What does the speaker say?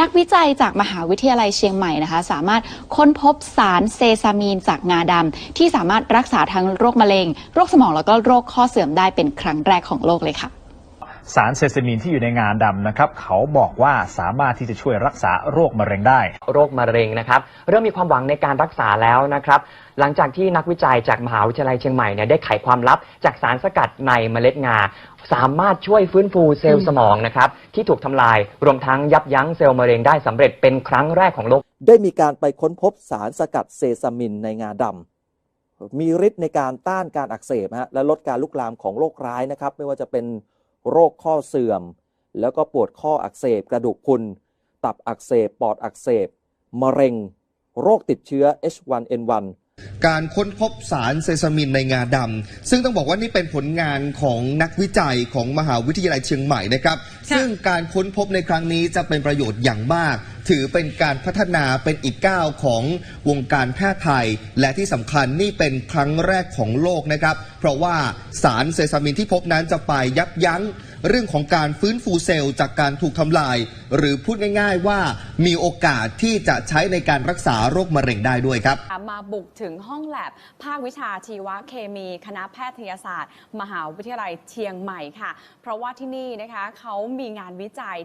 นักวิจัยจากมหาวิทยาลัยเชียงใหม่นะคะ สามารถค้นพบสารเซซามีนจากงาดำที่สามารถรักษาทั้งโรคมะเร็ง โรคสมองแล้วก็โรคข้อเสื่อมได้เป็นครั้งแรกของโลกเลยค่ะ สารเซซามีนที่อยู่ในงาดำนะครับ เขาบอกว่าสามารถที่จะช่วยรักษาโรคมะเร็งได้ โรคมะเร็งนะครับ เริ่มมีความหวังในการรักษาแล้วนะครับ หลังจากที่นักวิจัยจากมหาวิทยาลัยเชียงใหม่เนี่ยได้ไขความลับจากสารสกัดในเมล็ดงา สามารถช่วยฟื้นฟูเซลล์สมองนะครับที่ถูกทำลายรวมทั้งยับยั้งเซลล์มะเร็งได้สำเร็จเป็นครั้งแรกของโลก ได้มีการไปค้นพบสารสกัดเซซามินในงาดำมีฤทธิ์ในการต้านการอักเสบฮะและลดการลุกลามของโรคร้ายนะครับ ไม่ว่าจะเป็น โรคข้อเสื่อม แล้วก็ปวดข้ออักเสบกระดูกพรุน ตับอักเสบ ปอดอักเสบ มะเร็ง โรคติดเชื้อ H1N1 การค้นพบสารเซซามินในงาดำซึ่งต้องบอกว่านี่เป็นผลงานของนักวิจัยของมหาวิทยาลัยเชียงใหม่นะครับ ซึ่งการค้นพบในครั้งนี้จะเป็นประโยชน์อย่างมาก ถือเป็นการพัฒนาเป็นอีกก้าวของวงการแพทย์ไทย และที่สำคัญนี่เป็นครั้งแรกของโลกนะครับ เพราะว่าสารเซซามินที่พบนั้นจะไปยับยั้งเรื่องของการฟื้นฟูเซลล์จากการถูกทำลาย หรือพูดง่ายๆว่ามีโอกาสที่จะใช้ในการรักษาโรคมะเร็งได้ด้วยครับ มาบุกถึงห้องแลบ ภาควิชาชีวเคมี คณะแพทยศาสตร์ มหาวิทยาลัยเชียงใหม่ค่ะ เพราะว่าที่นี่นะคะเขามีงานวิจัย